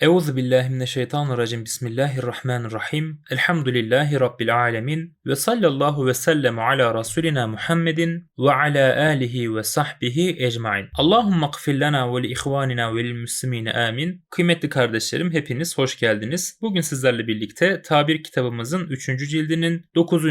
Euzu billahi mineşşeytanirracim. Bismillahirrahmanirrahim. Elhamdülillahi rabbil alamin ve sallallahu ve sellem ala rasulina Muhammedin ve ala alihi ve sahbihi ecmaîn. Allahumme gfir lana ve li ihvanina ve lil muslimin amin. Kıymetli kardeşlerim hepiniz hoş geldiniz. Bugün sizlerle birlikte Tabir kitabımızın 3. cildinin 9.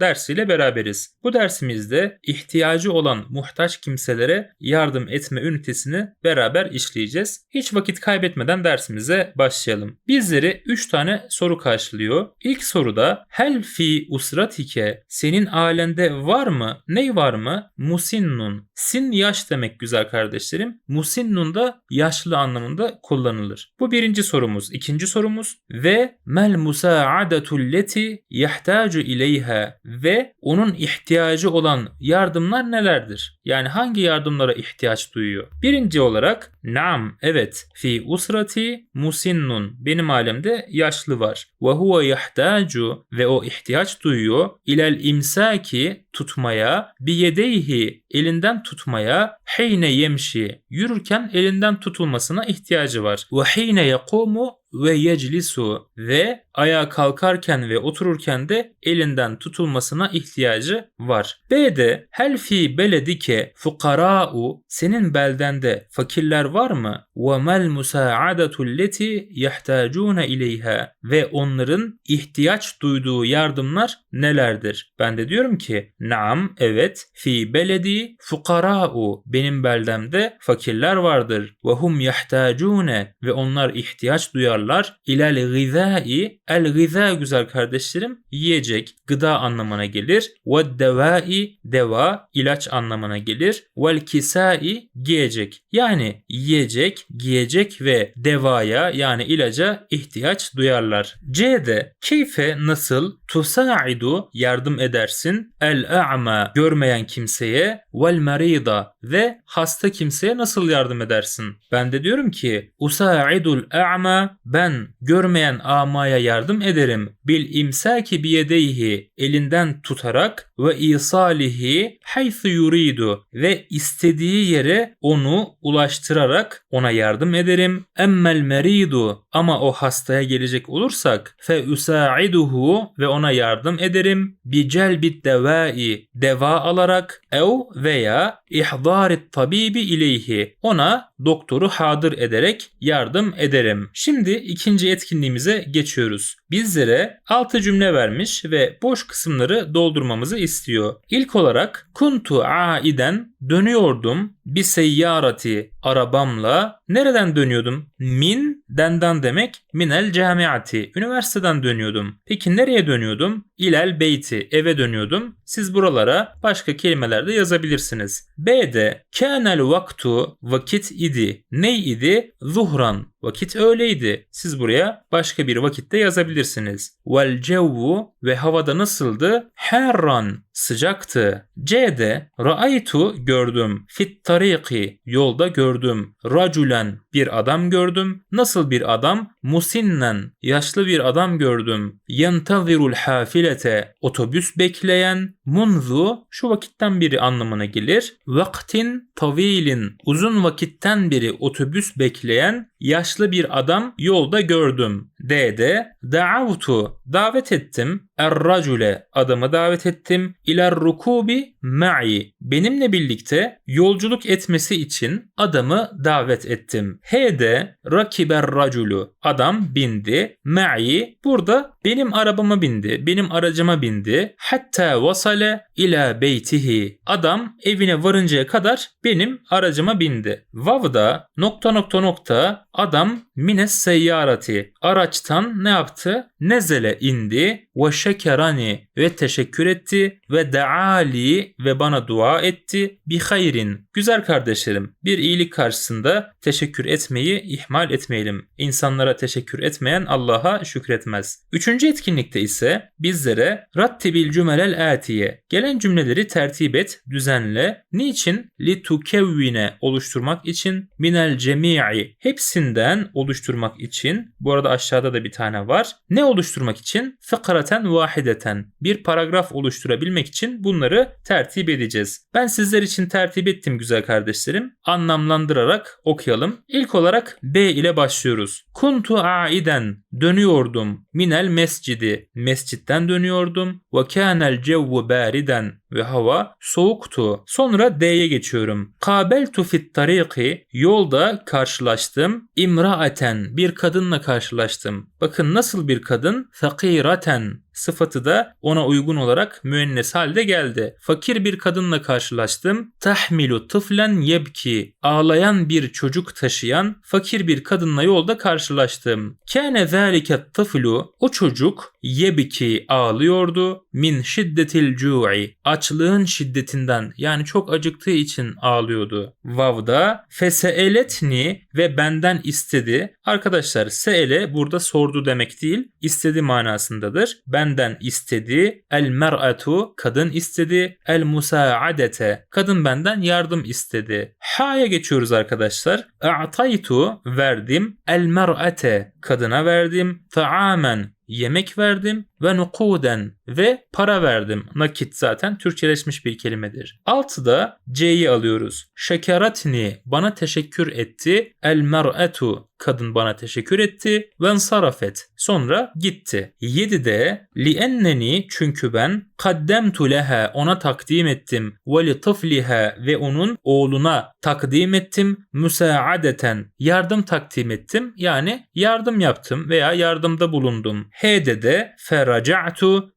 dersiyle beraberiz. Bu dersimizde ihtiyacı olan muhtaç kimselere yardım etme ünitesini beraber işleyeceğiz. Hiç vakit kaybetmeden dersimize başlayalım. Bizleri 3 tane soru karşılıyor. İlk soruda hel fi usratike senin ailende var mı? Ney var mı? Musinnun. Sin yaş demek güzel kardeşlerim. Musinnun da yaşlı anlamında kullanılır. Bu birinci sorumuz. İkinci sorumuz ve mel musaadatul leti yahtacu ileyha ve onun ihtiyacı olan yardımlar nelerdir? Yani hangi yardımlara ihtiyaç duyuyor? Birinci olarak nam evet fi usrati musinnun benim alemde yaşlı var. Ve huve yahtacu ve o ihtiyaç duyuyor ilel imsaki tutmaya biyedeyhi elinden tutmaya heyne yemşi yürürken elinden tutulmasına ihtiyacı var. Ve heyne yakumu ve yeclisu ve ayağa kalkarken ve otururken de elinden tutulmasına ihtiyacı var. B'de hel fi beledike fukara'u senin beldende fakirler var mı? Ve mel musaadatu leti yahtacuna ileyha ve onların ihtiyaç duyduğu yardımlar nelerdir? Ben de diyorum ki naam evet fi beledi fukara'u benim beldemde fakirler vardır. Ve hum yahtacune ve onlar ihtiyaç duyarlar ilel gizai el gıza güzel kardeşlerim yiyecek, gıda anlamına gelir. Ve devai deva ilaç anlamına gelir. Vel kisai giyecek. Yani yiyecek, giyecek ve devaya yani ilaca ihtiyaç duyarlar. C'de keyfe nasıl tusaidu yardım edersin el a'ma görmeyen kimseye vel marida ve hasta kimseye nasıl yardım edersin? Ben de diyorum ki usaidul a'ma ben görmeyen amaya yardım ederim. Bil imsaki biyedeyhi elinden tutarak ve isalihi haythu yuridu ve istediği yere onu ulaştırarak ona yardım ederim. Emmel meridu ama o hastaya gelecek olursak fe usaiduhu ve ona yardım ederim. Bi celbit devai deva alarak ev veya ihdarit tabibi ileyhi ona doktoru hadır ederek yardım ederim. Şimdi ikinci etkinliğimize geçiyoruz. Bizlere altı cümle vermiş ve boş kısımları doldurmamızı istiyor. İlk olarak kuntu aiden dönüyordum bir seyyarati arabamla nereden dönüyordum? Min dendan demek minel camiati üniversiteden dönüyordum. Peki nereye dönüyordum? İlel beyti eve dönüyordum. Siz buralara başka kelimeler de yazabilirsiniz. B'de kânel vaktu vakit idi. Ne idi? Zuhran vakit öğleydi. Siz buraya başka bir vakitte yazabilirsiniz. Vel cevvu ve havada nasıldı? Herran sıcaktı. C'de ra'aytu gördüm. Fit tariki yolda gördüm. Raculen bir adam gördüm. Nasıl bir adam? Musinnen yaşlı bir adam gördüm. Yentazirul hafilete otobüs bekleyen. Munzu şu vakitten biri anlamına gelir. Vaktin tavilin uzun vakitten beri otobüs bekleyen yaşlı bir adam yolda gördüm. D'de da'avtu davet ettim. Er-racule adamı davet ettim. İler rukubi ma'i benimle birlikte yolculuk etmesi için adamı davet ettim. H'de rakiber raculu adam bindi. Ma'i burada benim arabama bindi. Benim aracıma bindi. Hatta vasale ila beytihi. Adam evine varıncaya kadar benim aracıma bindi. Vav'da nokta nokta nokta adam mines seyyarati araçtan ne yaptı? Nezele indi ve şekerani ve teşekkür etti ve daali ve bana dua etti bi hayrin. Güzel kardeşlerim bir iyilik karşısında teşekkür etmeyi ihmal etmeyelim. İnsanlara teşekkür etmeyen Allah'a şükretmez. Üçüncü etkinlikte ise bizlere rattibil cümelel atiye gelen cümleleri tertip et, düzenle. Niçin? Li tukevvine oluşturmak için minel cemi'i hepsinden oluşturmak için. Bu arada aşağıda da bir tane var. Ne oluşturmak için? Fıkrat cümleten vahideten bir paragraf oluşturabilmek için bunları tertip edeceğiz. Ben sizler için tertip ettim güzel kardeşlerim. Anlamlandırarak okuyalım. İlk olarak B ile başlıyoruz. Kuntu aiden dönüyordum minel mescidi mescitten dönüyordum ve kânel cevvu bariden ve hava soğuktu. Sonra D'ye geçiyorum. Kabeltu fit tariki yolda karşılaştım. İmraaten bir kadınla karşılaştım. Bakın nasıl bir kadın? Fakiraten sıfatı da ona uygun olarak müennes halde geldi. Fakir bir kadınla karşılaştım. Tahmilu tıflen yebki. Ağlayan bir çocuk taşıyan fakir bir kadınla yolda karşılaştım. Kâne zâlike tıflu. O çocuk yebki ağlıyordu. Min şiddetil cu'i. Açlığın şiddetinden yani çok acıktığı için ağlıyordu. Vavda feseeletni ve benden istedi. Arkadaşlar seele burada sordu demek değil, istedi manasındadır. Benden istedi. El mer'atu kadın istedi. El musaadete kadın benden yardım istedi. Ha'ya geçiyoruz arkadaşlar. A'taytu verdim. El mer'ate kadına verdim. Ta'amen yemek verdim ve nukuden ve para verdim. Nakit zaten Türkçeleşmiş bir kelimedir. Altıda C'yi alıyoruz. Şekeratni bana teşekkür etti. El mer'etu kadın bana teşekkür etti. Ve sarafet sonra gitti. Yedide li enneni çünkü ben kaddemtu leha ona takdim ettim. Ve li tıfliha ve onun oğluna takdim ettim. Müsaadeten yardım takdim ettim. Yani yardım yaptım veya yardımda bulundum. H'de de feraca'tu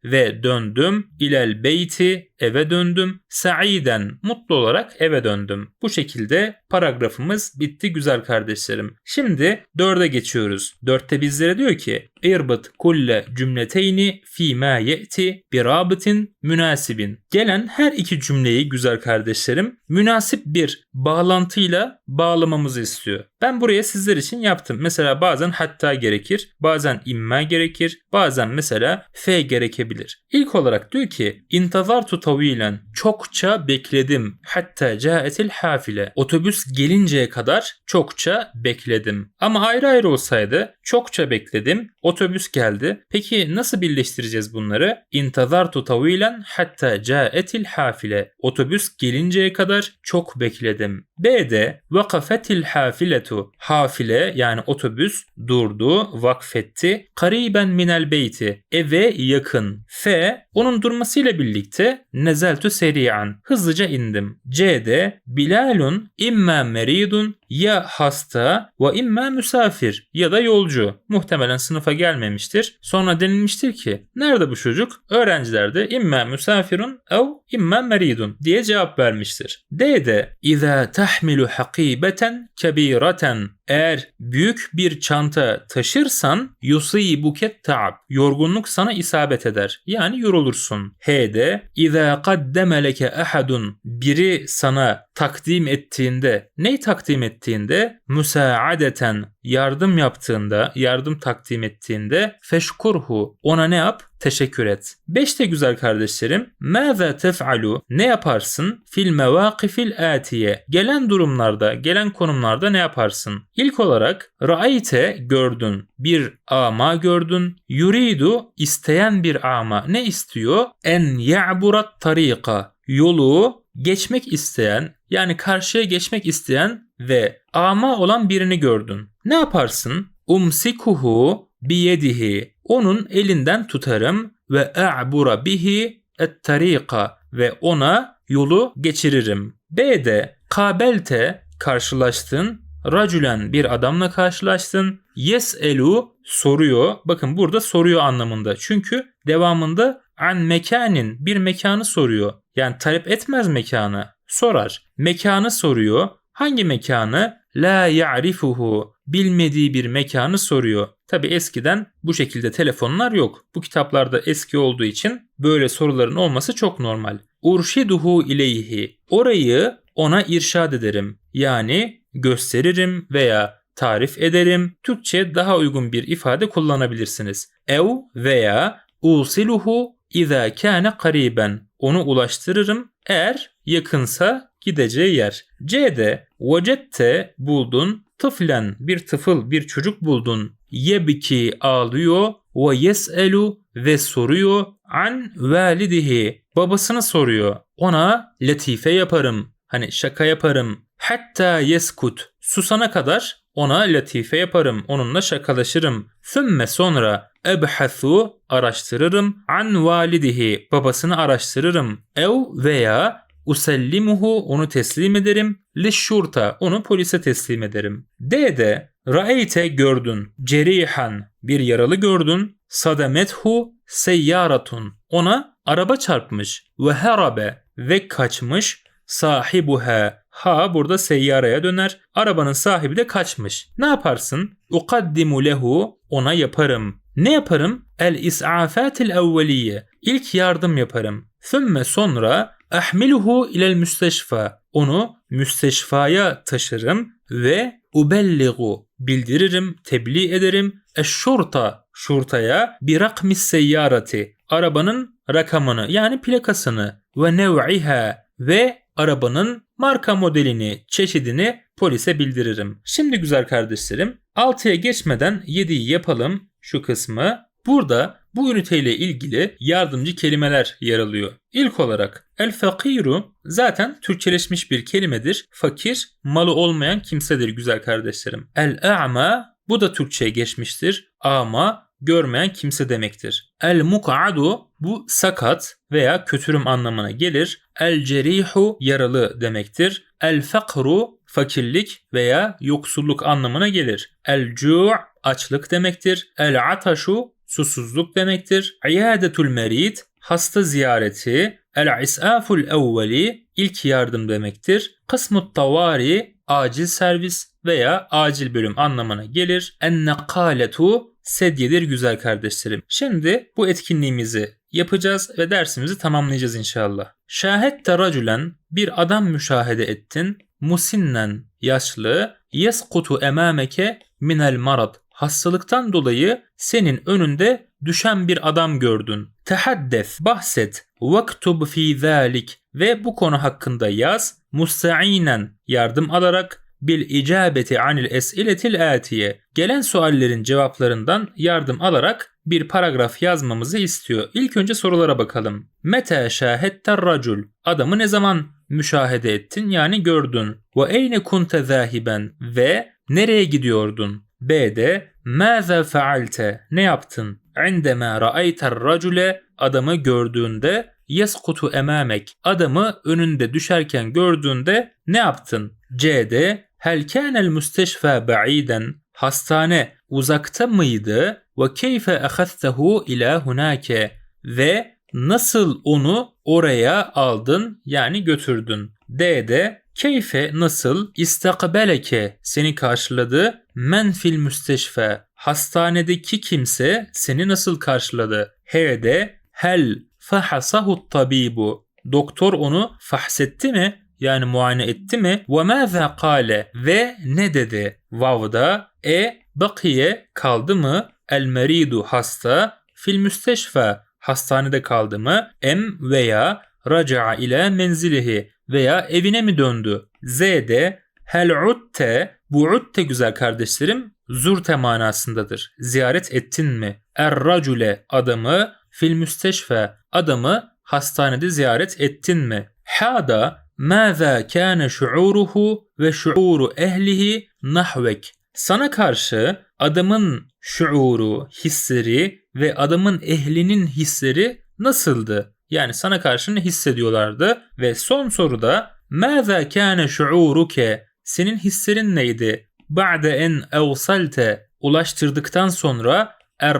ve döndüm ilel beyti eve döndüm. Sa'iden mutlu olarak eve döndüm. Bu şekilde paragrafımız bitti güzel kardeşlerim. Şimdi dörde geçiyoruz. Dörtte bizlere diyor ki İrbıt kulle cümleteyni fi ma ye'ti bir rabitin münasibin. Gelen her iki cümleyi güzel kardeşlerim münasip bir bağlantıyla bağlamamızı istiyor. Ben buraya sizler için yaptım. Mesela bazen hatta gerekir, bazen imma gerekir, bazen mesela fe gerekebilir. İlk olarak diyor ki intazartu tavilen çokça bekledim hatta caetil hafile. Otobüs gelinceye kadar çokça bekledim. Ama ayrı ayrı olsaydı çokça bekledim, otobüs geldi. Peki nasıl birleştireceğiz bunları? İntazartu tavilen hatta caetil hafile. Otobüs gelinceye kadar çok bekledim. B'de vakafetil hafiletu. Hafile yani otobüs durdu, vakfetti. Kariben minel beyti. Eve yakın. F onun durmasıyla birlikte nezeltu seri'an. Hızlıca indim. C'de Bilalun imma meridun ya hasta ve imma misafir ya da yolcu. Muhtemelen sınıfa gelmemiştir. Sonra denilmiştir ki nerede bu çocuk? Öğrenciler de imma misafirun ev imma meridun diye cevap vermiştir. D'de İza tahmilu hakibeten kebireten eğer büyük bir çanta taşırsan yusi buket taab. Yorgunluk sana isabet eder. Yani yorulursun. H'de İza kaddeme leke ahadun biri sana takdim ettiğinde ne takdim ettiğinde müsaadeten yardım yaptığında yardım takdim ettiğinde feşkurhu ona ne yap teşekkür et. Beşte güzel kardeşlerim. Mâze tef'alu ne yaparsın? Fil mevâkifil âtiye. Gelen durumlarda, gelen konumlarda ne yaparsın? İlk olarak ra'ayte gördün. Bir ama gördün. Yuridu isteyen bir ama. Ne istiyor? En ya'burat tarika. Yolu geçmek isteyen yani karşıya geçmek isteyen ve ama olan birini gördün. Ne yaparsın? Umsikuhu biyedihi. Onun elinden tutarım ve a'bura bihi et tarika ve ona yolu geçiririm. B'de kabelte karşılaştın. Racülen bir adamla karşılaştın. Yes'elu soruyor. Bakın burada soruyor anlamında. Çünkü devamında an mekanin bir mekanı soruyor. Yani talep etmez mekanı. Sorar. Mekanı soruyor. Hangi mekanı? La ya'rifuhu. Bilmediği bir mekanı soruyor. Tabi eskiden bu şekilde telefonlar yok. Bu kitaplarda eski olduğu için böyle soruların olması çok normal. Urşiduhu ileyhi. Orayı ona irşad ederim. Yani gösteririm veya tarif ederim. Türkçe daha uygun bir ifade kullanabilirsiniz. Ev veya usiluhu iza kana kariben. Onu ulaştırırım eğer yakınsa gideceği yer. C'de vecette buldun tıflen bir tıfıl bir çocuk buldun. Yebki ağlıyor ve yes'elu ve soruyor an validihi babasını soruyor. Ona latife yaparım. Hani şaka yaparım. Hatta yeskut susana kadar ona latife yaparım. Onunla şakalaşırım. Thümme sonra ebhathu araştırırım. An validihi babasını araştırırım. Ev veya usellimuhu onu teslim ederim. Li şurta onu polise teslim ederim. D'de Ra'eyte gördün. Cerihan bir yaralı gördün. Sadamethu seyyaratun ona araba çarpmış. Ve herabe ve kaçmış. Sahibuha ha burada seyyaraya döner. Arabanın sahibi de kaçmış. Ne yaparsın? Ukaddimu lehu ona yaparım. Ne yaparım? El is'afatil evveliye. İlk yardım yaparım. Thümme sonra ahmiluhu ilel müsteşfa. Onu müsteşfaya taşırım ve ubelligu bildiririm, tebliğ ederim. Eşşurta şurtaya bir rakmis seyyarati arabanın rakamını yani plakasını ve nev'iha ve arabanın marka modelini, çeşidini polise bildiririm. Şimdi güzel kardeşlerim 6'ya geçmeden 7'yi yapalım şu kısmı. Burada bu üniteyle ilgili yardımcı kelimeler yer alıyor. İlk olarak el fakiru zaten Türkçeleşmiş bir kelimedir. Fakir malı olmayan kimsedir güzel kardeşlerim. El a'ma bu da Türkçe'ye geçmiştir. Ama görmeyen kimse demektir. El muk'adu bu sakat veya kötürüm anlamına gelir. El cerihu yaralı demektir. El fakru fakirlik veya yoksulluk anlamına gelir. El cu' açlık demektir. El ataşu susuzluk demektir. İyadetul merid hasta ziyareti. El isaful evveli ilk yardım demektir. Kısmut tavari acil servis veya acil bölüm anlamına gelir. En nakaletu sedyedir güzel kardeşlerim. Şimdi bu etkinliğimizi yapacağız ve dersimizi tamamlayacağız inşallah. Şahette racülen bir adam müşahede ettin. Musinnen yaşlı yeskutu emameke minel marad hastalıktan dolayı senin önünde düşen bir adam gördün. Tehaddes, bahset, vaktub fi zalik ve bu konu hakkında yaz. Musta'inen, yardım alarak bil icabeti anil es'iletil atiye. Gelen suallerin cevaplarından yardım alarak bir paragraf yazmamızı istiyor. İlk önce sorulara bakalım. Mete şahettar racul. Adamı ne zaman müşahede ettin yani gördün. Ve eyne kunte zahiben ve nereye gidiyordun? B'de Mâze fealte ne yaptın? İndemâ ra'ayter racule adamı gördüğünde yeskutu emamek adamı önünde düşerken gördüğünde ne yaptın? C'de hel kânel müsteşfâ ba'iden hastane uzakta mıydı ve keyfe ahadtehu ila hunake ve nasıl onu oraya aldın yani götürdün. D'de keyfe nasıl istakbeleke seni karşıladı men fil müsteşfe hastanedeki kimse seni nasıl karşıladı. H'de hel fahasahu tabibu doktor onu fahsetti mi yani muayene etti mi? Ve mâzâ kâle ve ne dedi? Vav'da e bakiye kaldı mı? El meridu hasta fil müsteşfa hastanede kaldı mı? Em veya raca'a ile menzilihi veya evine mi döndü? Z'de hel utte bu utte güzel kardeşlerim zurte manasındadır. Ziyaret ettin mi? Er racule adamı fil müsteşfe adamı hastanede ziyaret ettin mi? Hada ماذا كان şuuruhu ve şuuru ehlihi nahvek. Sana karşı adamın şuuru, hisleri ve adamın ehlinin hisleri nasıldı? Yani sana karşı ne hissediyorlardı? Ve son soruda ماذا كان şuuruke? senin hislerin neydi? Ba'de en evsalte ulaştırdıktan sonra er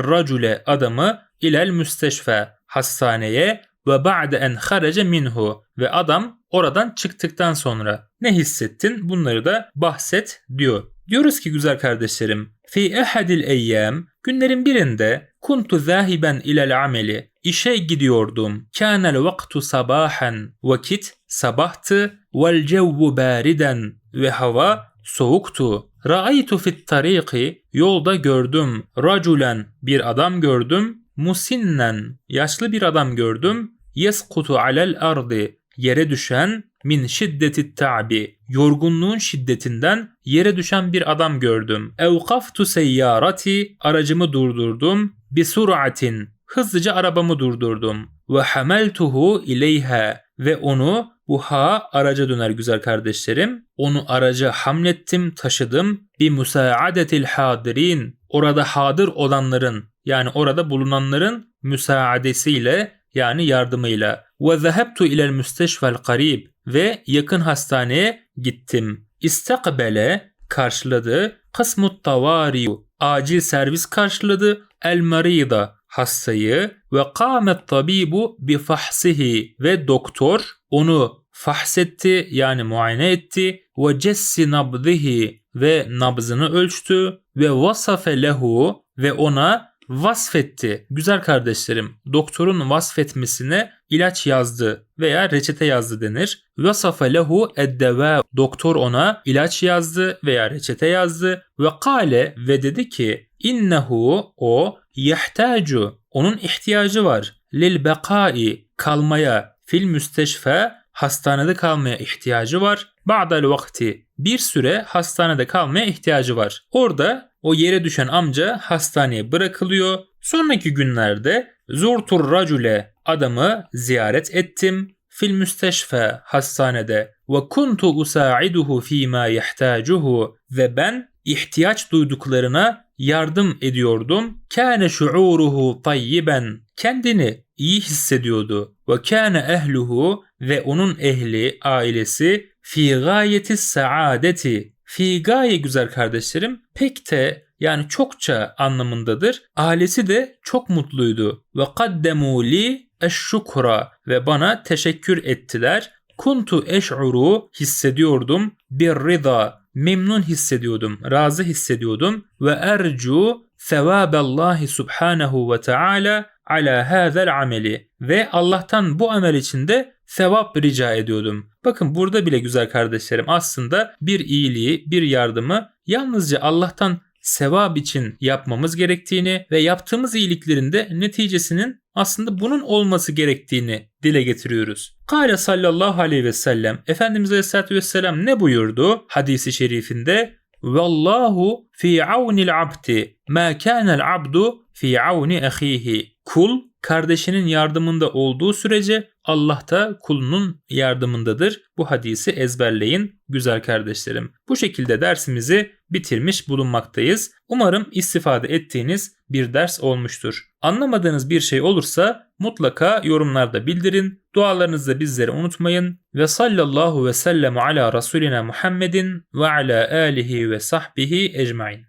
adamı ilel müsteşfe hastaneye ve ba'de en harece minhu ve adam oradan çıktıktan sonra ne hissettin bunları da bahset diyor. Diyoruz ki güzel kardeşlerim fi ehadil eyyam günlerin birinde kuntu zahiben ilel ameli işe gidiyordum. Kânel vaktu sabahan vakit sabahtı vel cevvu bariden ve hava soğuktu. Ra'aytu fit tariki yolda gördüm. Raculen bir adam gördüm. Musinnen yaşlı bir adam gördüm yeskutu alel ardi yere düşen min şiddeti ta'bi yorgunluğun şiddetinden yere düşen bir adam gördüm. Evkaftu seyyarati aracımı durdurdum. Bi suratin hızlıca arabamı durdurdum. Ve hameltuhu ileyha ve onu bu ha araca döner güzel kardeşlerim. Onu araca hamlettim, taşıdım. Bi musaadetil hadirin. Orada hadır olanların yani orada bulunanların müsaadesiyle yani yardımıyla. Ve zehebtu ilel müsteşvel karib ve yakın hastaneye gittim. İstakbele karşıladı. Kısmut tavariyu acil servis karşıladı. El marida hastayı ve kâmet tabibu bi fahsihi ve doktor onu fahsetti yani muayene etti ve cessi nabdihi ve nabzını ölçtü ve vasafe lehu ve ona vasfetti. Güzel kardeşlerim, doktorun vasfetmesine ilaç yazdı veya reçete yazdı denir. Vasafe lehu eddeva. Doktor ona ilaç yazdı veya reçete yazdı ve kale ve dedi ki innehu o yahtacu onun ihtiyacı var lil bekai kalmaya fil müsteşfe hastanede kalmaya ihtiyacı var. Ba'dal vakti bir süre hastanede kalmaya ihtiyacı var. Orada o yere düşen amca hastaneye bırakılıyor. Sonraki günlerde zurtur racule adamı ziyaret ettim. Fil müsteşfe hastanede ve kuntu usaiduhu fima yahtacuhu ve ben ihtiyaç duyduklarına yardım ediyordum. Kâne şuuruhu tayyiben. Kendini iyi hissediyordu. Ve kâne ehluhu ve onun ehli, ailesi fi gayeti saadeti. Fi gaye güzel kardeşlerim pek de yani çokça anlamındadır. Ailesi de çok mutluydu. Ve kaddemu li eşşukra ve bana teşekkür ettiler. Kuntu eş'uru hissediyordum bir rida memnun hissediyordum, razı hissediyordum ve ercu sevaballahi subhanahu ve taala ala hazel ameli ve Allah'tan bu amel içinde sevap rica ediyordum. Bakın burada bile güzel kardeşlerim aslında bir iyiliği, bir yardımı yalnızca Allah'tan sevap için yapmamız gerektiğini ve yaptığımız iyiliklerin de neticesinin aslında bunun olması gerektiğini dile getiriyoruz. Kale sallallahu aleyhi ve sellem Efendimiz aleyhissalatü vesselam ne buyurdu hadisi şerifinde? Vallahu fi avnil abdi ma kana'l abdu fi avni ahihi. Kul kardeşinin yardımında olduğu sürece Allah da kulunun yardımındadır. Bu hadisi ezberleyin güzel kardeşlerim. Bu şekilde dersimizi bitirmiş bulunmaktayız. Umarım istifade ettiğiniz bir ders olmuştur. Anlamadığınız bir şey olursa mutlaka yorumlarda bildirin. Dualarınızı da bizlere unutmayın. Ve sallallahu ve sellem ala Resulina Muhammedin ve ala alihi ve sahbihi ecmain.